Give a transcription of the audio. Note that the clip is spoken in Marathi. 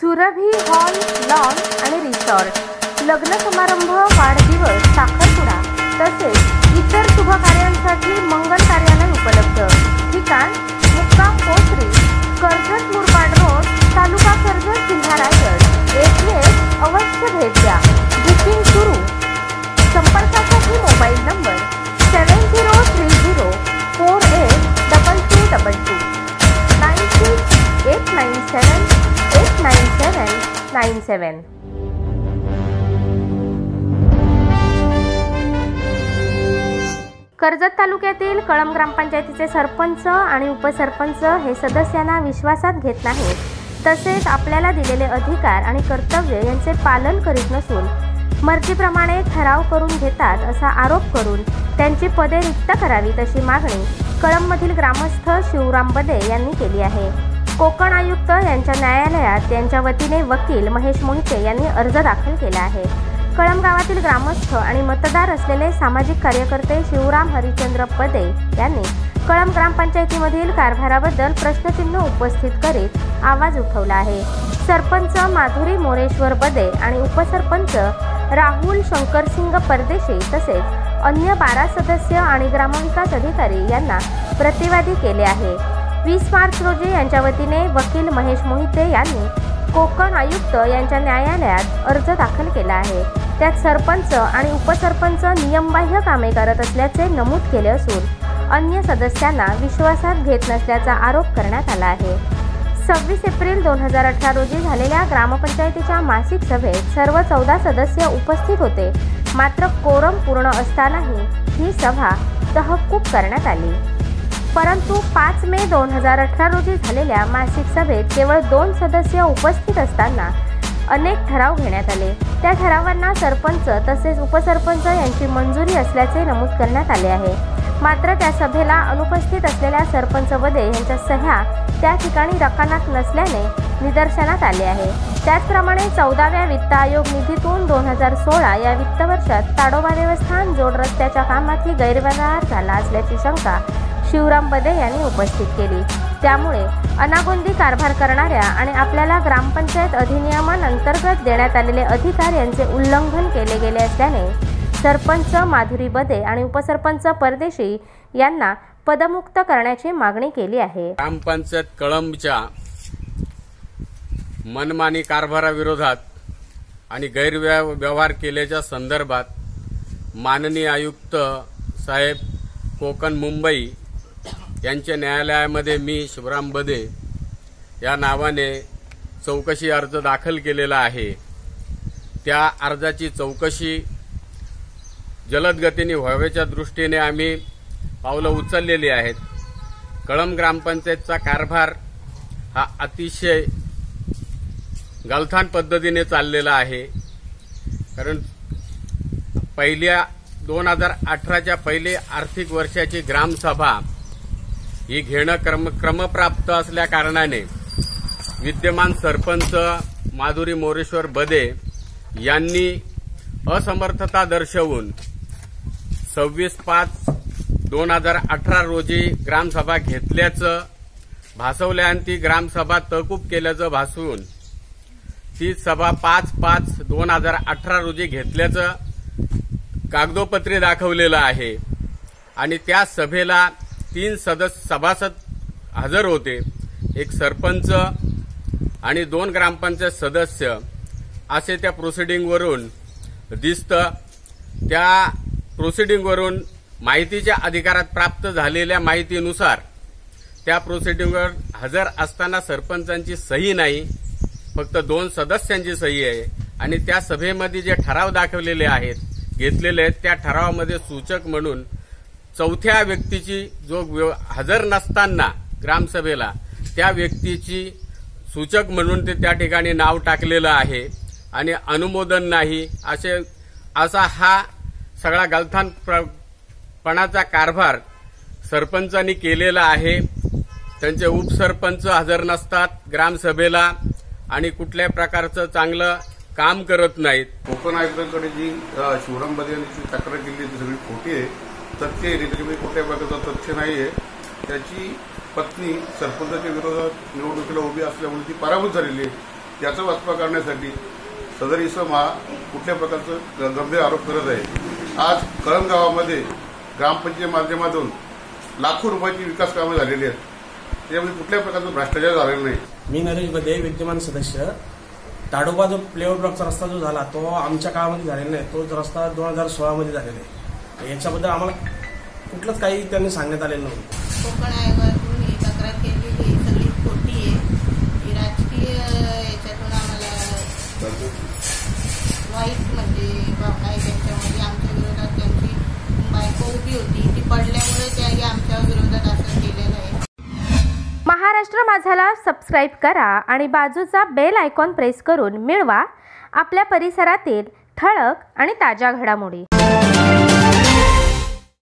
सुरभी हॉल लॉन आणि रिसॉर्ट. लग्न समारंभ वाढदिवस साखरपुडा तसेच इतर शुभ कार्यांसाठी मंगल कार्यालय उपलब्ध. ठिकाण 47. कर्जत तालुक्यातील कळम ग्रामपंचायतीचे सरपंच आणि उपसरपंच हे सदस्यांना विश्वासात घेत नाहीत तसेच आपल्याला दिलेले अधिकार आणि कर्तव्य यांचे पालन करीत नसून मर्जीप्रमाणे ठराव करून घेतात असा आरोप करून त्यांची पदे रिक्त करावीत अशी मागणी कळंबमधील ग्रामस्थ शिवराम बदे यांनी केली आहे कोकण आयुक्त यांच्या न्यायालयात त्यांच्या वतीने वकील महेश मोहिते यांनी अर्ज दाखल केला आहे. कळम गावातील ग्रामस्थ आणि मतदार असलेले सामाजिक कार्यकर्ते शिवराम हरिचंद्र पदे यांनी कळम ग्रामपंचायतीमधील कारभाराबद्दल प्रश्नचिन्ह उपस्थित करीत आवाज उठवला आहे. सरपंच माधुरी मोरेश्वर बदे आणि उपसरपंच राहुल शंकरसिंग परदेशी तसेच अन्य बारा सदस्य आणि ग्रामविकास अधिकारी यांना प्रतिवादी केले आहे. वीस मार्च रोजी यांच्या वतीने वकील महेश मोहिते यांनी कोकण आयुक्त यांच्या न्यायालयात अर्ज दाखल केला आहे. त्यात सरपंच आणि उपसरपंच नियमबाह्य कामे करत असल्याचे नमूद केले असून अन्य सदस्यांना विश्वासात घेत नसल्याचा आरोप करण्यात आला आहे. सव्वीस एप्रिल दोन हजार अठरा रोजी झालेल्या ग्रामपंचायतीच्या मासिक सभेत सर्व चौदा सदस्य उपस्थित होते. मात्र कोरम पूर्ण असतानाही ही सभा तहकूब करण्यात आली. परंतु पाच मे दोन हजार अठरा रोजी झालेल्या मासिक सभेत केवळ दोन सदस्य उपस्थित असताना अनेक ठराव घेण्यात आले. त्या ठरावांना सरपंच तसेच उपसरपंच यांची मंजुरी असल्याचे नमूद करण्यात आले आहे. मात्र त्या सभेला अनुपस्थित असलेल्या सरपंच वदे यांच्या सह्या त्या ठिकाणी रकानात नसल्याने निदर्शनात आले आहे. त्याचप्रमाणे चौदाव्या वित्त आयोग निधीतून दोन हजार सोळा या वित्त वर्षात ताडोबा देवस्थान जोड रस्त्याच्या कामातही गैरव्यवहार झाला असल्याची शंका शिवराम बदे यांनी उपस्थित केली. त्यामुळे अनागोंदी कारभार करणाऱ्या आणि आपल्याला ग्रामपंचायत अधिनियमांतर्गत देण्यात आलेले अधिकार यांचे उल्लंघन केले गेले असल्याने सरपंच माधुरी बदे आणि उपसरपंच परदेशी यांना पदमुक्त करण्याची मागणी केली आहे. ग्रामपंचायत कळंबच्या मनमानी कारभाराविरोधात आणि गैरव्यवहार केल्याच्या संदर्भात माननीय आयुक्त साहेब कोकण मुंबई यांच्या न्यायालयामध्ये मी शिवराम बदे या नावाने चौकशी अर्ज दाखल केलेला आहे. त्या अर्जाची चौकशी जलद गतीने व्हाव्याच्या दृष्टीने आम्ही पावलं उचललेली आहेत. कळम ग्रामपंचायतचा कारभार हा अतिशय गलथान पद्धतीने चाललेला आहे. कारण पहिल्या दोन हजार अठराच्या पहिले आर्थिक वर्षाची ग्रामसभा ही घेणं क्रम क्रमप्राप्त असल्या कारणाने विद्यमान सरपंच माधुरी मोरेश्वर बदे यांनी असमर्थता दर्शवून सव्वीस पाच दोन हजार अठरा रोजी ग्रामसभा घेतल्याचं भासवल्या आणि ती ग्रामसभा तहकूब केल्याचं भासवून ती सभा पाच पाच दोन हजार अठरा रोजी घेतल्याचं कागदोपत्री दाखवलेलं आहे. आणि त्या सभेला तीन सदस्य सभासद हजर होते. एक सरपंच आणि दोन ग्रामपंचायत सदस्य असे त्या प्रोसिडिंगवरून दिसतं त्या प्रोसिडिंगवरून माहितीच्या अधिकारात प्राप्त झालेल्या माहितीनुसार त्या प्रोसिडिंगवर हजर असताना सरपंचांची सही नाही फक्त दोन सदस्यांची सही आहे आणि त्या सभेमध्ये जे ठराव दाखवलेले आहेत घेतलेले आहेत त्या ठरावामध्ये सूचक म्हणून चौथ्या व्यक्तीची जो व्य- हजर नसताना ग्रामसभेला त्या व्यक्तीची सूचक म्हणून ते त्या ठिकाणी नाव टाकलेलं आहे आणि अनुमोदन नाही. असे असा हा सगळा गलथान प्र- पणाचा कारभार सरपंचांनी केलेला आहे. त्यांचे उपसरपंच हजर नसतात ग्रामसभेला आणि कुठल्याही प्रकारचं चांगलं काम करत नाहीत. कोकण आयुक्तांकडे जी शिवराम बदे यांनी तक्रार केली ती सगळी खोटी आहे. तथ्य आहे त्याच्यामध्ये कुठल्या प्रकारचं तथ्य नाही आहे त्याची पत्नी सरपंचाच्या विरोधात निवडणुकीला उभी असल्यामुळे ती पराभूत झालेली आहे. त्याचा वाचपा करण्यासाठी सदर इसम हा कुठल्या प्रकारचं गंभीर आरोप करत आहे. आज कळम गावामध्ये ग्रामपंचायत माध्यमातून लाखो रुपयाची विकास कामं झालेली आहेत. त्याच्यामध्ये कुठल्या प्रकारचं भ्रष्टाचार झालेला नाही. मी नरेश बदे विद्यमान सदस्य. ताडोबा जो प्लेओ ब्लॉकचा रस्ता जो झाला तो आमच्या काळामध्ये झालेला नाही. तो रस्ता दोन हजार सोळामध्ये झालेला आहे. याच्याबद्दल आम्हाला कुठलंच काही त्यांनी सांगण्यात आलेलं नव्हतं. कोकण आयोगातून ही तक्रार केली ही सगळी खोटी आहे. ही राजकीय याच्यातून आम्हाला वाईट म्हणजे भावना आहे त्यांच्यामध्ये. आमच्या विरोधात त्यांची बायको उभी होती. ती पडल्यामुळे त्याही आमच्या विरोधात असं केलेलं आहे. महाराष्ट्र माझाला सबस्क्राईब करा आणि बाजूचा बेल आयकॉन प्रेस करून मिळवा. आपल्या परिसरातील ठळक आणि ताज्या घडामोडी.